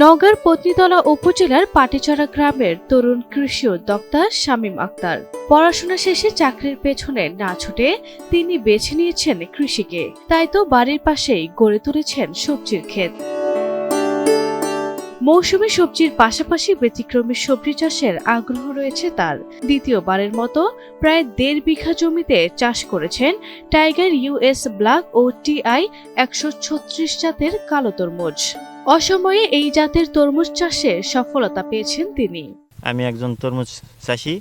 নওগাঁর পত্নীতলা উপজেলার পাটিচড়া গ্রামের তরুণ কৃষি উদ্যোক্তা শামীম আক্তার। পড়াশোনা শেষে চাকরির পেছনে না ছুটে তিনি বেছে নিয়েছেন কৃষিকে। তাই তো বাড়ির পাশেই গড়ে তুলেছেন সবজির ক্ষেত। মৌসুমী সবজির পাশাপাশি ব্যতিক্রমী সবজি চাষের আগ্রহ রয়েছে তার। দ্বিতীয়বারের মতো প্রায় দেড় বিঘা জমিতে চাষ করেছেন টাইগার ইউএস ব্ল্যাক ও টিআই একশো ছত্রিশ জাতের কালো তরমুজ। অসময়ে এই জাতের তরমুজ চাষে সফলতা পেয়েছেন তিনি। আমি একজন তরমুজ চাষি।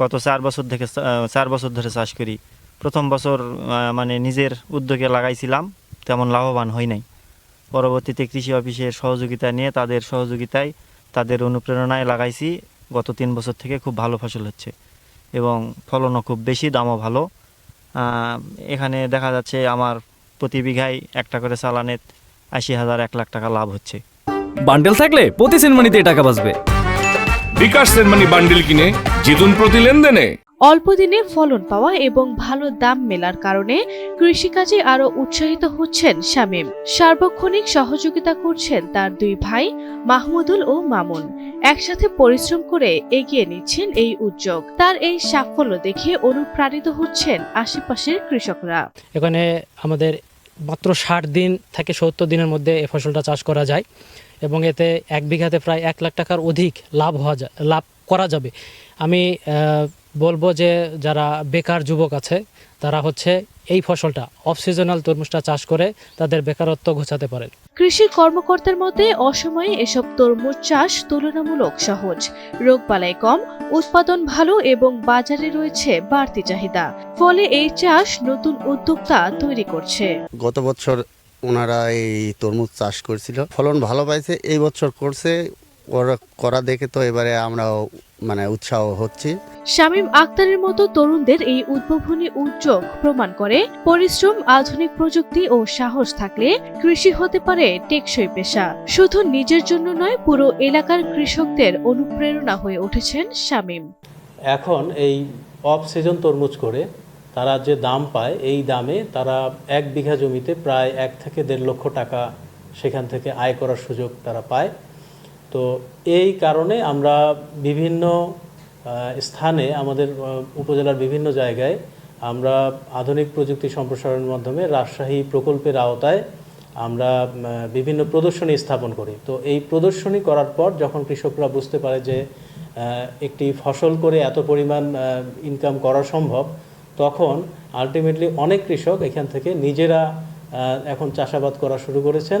গত চার বছর থেকে চার বছর ধরে চাষ করি। প্রথম বছর মানে নিজের উদ্যোগে লাগাইছিলাম, তেমন লাভবান হই নাই। পরবর্তীতে কৃষি অফিসের সহযোগিতা নিয়ে তাদের সহযোগিতায় তাদের অনুপ্রেরণায় লাগাইছি। গত তিন বছর থেকে খুব ভালো ফসল হচ্ছে এবং ফলনও খুব বেশি, দামও ভালো। এখানে দেখা যাচ্ছে আমার প্রতি বিঘায় একটা করে চালানে আশি হাজার এক লাখ টাকা লাভ হচ্ছে। বান্ডেল থাকলে প্রতি সেনমানিতে টাকা বাঁচবে। বিকাশ সেনমানি বান্ডিল কিনে জিতুন প্রতি লেনদেনে। অল্প দিনে ফলন পাওয়া এবং ভালো দাম মেলার কারণে কৃষিকাজে আরও উৎসাহিত হচ্ছেন শামীম। সার্বক্ষণিক সহযোগিতা করছেন তার দুই ভাই মাহমুদুল ও মামুন। একসাথে পরিশ্রম করে এগিয়ে নিচ্ছেন এই উদ্যোগ। তার এই সাফল্য দেখে অনুপ্রাণিত হচ্ছেন আশেপাশের কৃষকরা। এখানে আমাদের মাত্র ষাট দিন থেকে সত্তর দিনের মধ্যে এই ফসলটা চাষ করা যায় এবং এতে এক বিঘাতে প্রায় এক লাখ টাকার অধিক লাভ হওয়া যায় লাভ করা যাবে। আমি বলব যে যারা বেকার যুবক আছে, তারা হচ্ছে এই ফসলটা অফ সিজনাল তরমুজটা চাষ করে তাদের বেকারত্ব ঘোচাতে পারেন। কৃষি কর্মকর্তার মতে, অসময়ে এসব তরমুজ চাষ তুলনামূলক সহজ। রোগবালাই কম, উৎপাদন ভালো এবং বাজারে রয়েছে বাড়তি চাহিদা। ফলে এই চাষ নতুন উদ্যোক্তা তৈরি করছে। গত বছর ওনারা এই তরমুজ চাষ করছিল। ফলন ভালো পাইছে, এই বছর করছে। ওরা করা দেখে তো এবারে আমরাও মানে উৎসাহ হচ্ছি। শামীম আক্তারের মতো তরুণদের এই উদ্ভাবনী উদ্যোগ প্রমাণ করে পরিশ্রম আধুনিক প্রযুক্তি ও সাহস থাকলে কৃষি হতে পারে টেকসই পেশা। শুধু নিজের জন্য নয় পুরো এলাকার কৃষকদের অনুপ্রেরণা হয়ে উঠেছেন শামীম। এখন এই অফ সিজন তরমুজ করে তারা যে দাম পায় এই দামে তারা এক বিঘা জমিতে প্রায় এক থেকে দেড় লক্ষ টাকা সেখান থেকে আয় করার সুযোগ তারা পায়। তো এই কারণে আমরা বিভিন্ন স্থানে আমাদের উপজেলার বিভিন্ন জায়গায় আমরা আধুনিক প্রযুক্তি সম্প্রসারণের মাধ্যমে রাজশাহী প্রকল্পের আওতায় আমরা বিভিন্ন প্রদর্শনী স্থাপন করি। তো এই প্রদর্শনী করার পর যখন কৃষকরা বুঝতে পারে যে একটি ফসল করে এত পরিমাণ ইনকাম করা সম্ভব, তখন আলটিমেটলি অনেক কৃষক এখান থেকে নিজেরা এখন চাষাবাদ করা শুরু করেছেন।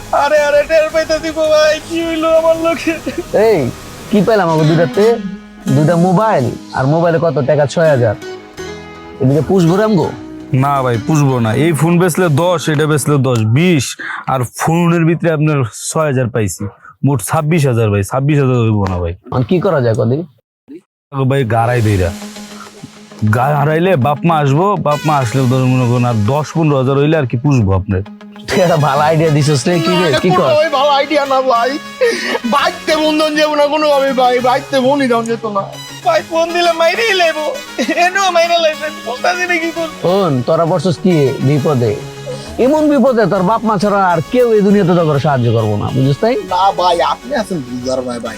আরে আরে টের পাইতে ভাই কি হইল আমার লোকে এই কি পেলাম আমাকে দুইটাতে দুইটা মোবাইল আর মোবাইলে কত টাকা? ছয় হাজার। এদিকে পুষবো রামগো না ভাই পুষবো না। এই ফোন বেচলে দশ এটা বেচলে দশ বিশ আর ফোনের ভিতরে আপনার ছয় হাজার পাইছি। মোট ছাব্বিশ হাজার ভাই ছাব্বিশ হাজার হইব না ভাই। কি করা যায় কদিন? ভাই গাড়াই দেইরা গা হারাইলে বাপ মা আসব বাপ মা আসলে ধরুন মনে করুন আর দশ পনেরো হাজার হইলে আর কি পুষবো আপনার তুই একটা ভালো আইডিয়া দিছিস রে কি রে কি কর? ভালো আইডিয়া না ভাই। বাইকতে বন্ধন যাব না কোনো ভাবে ভাই যেত না। ভাই ফোন দিলে মাইরেই লেবো মাইরে না কি তোরা কি বিপদে? এমন বিপদে তোর বাপ মা ছাড়া আর কেউ এই দুনিয়াতে তোর সাহায্য করব না বুঝিস তাই? না ভাই আপনি আছেন বুঝার ভাই ভাই।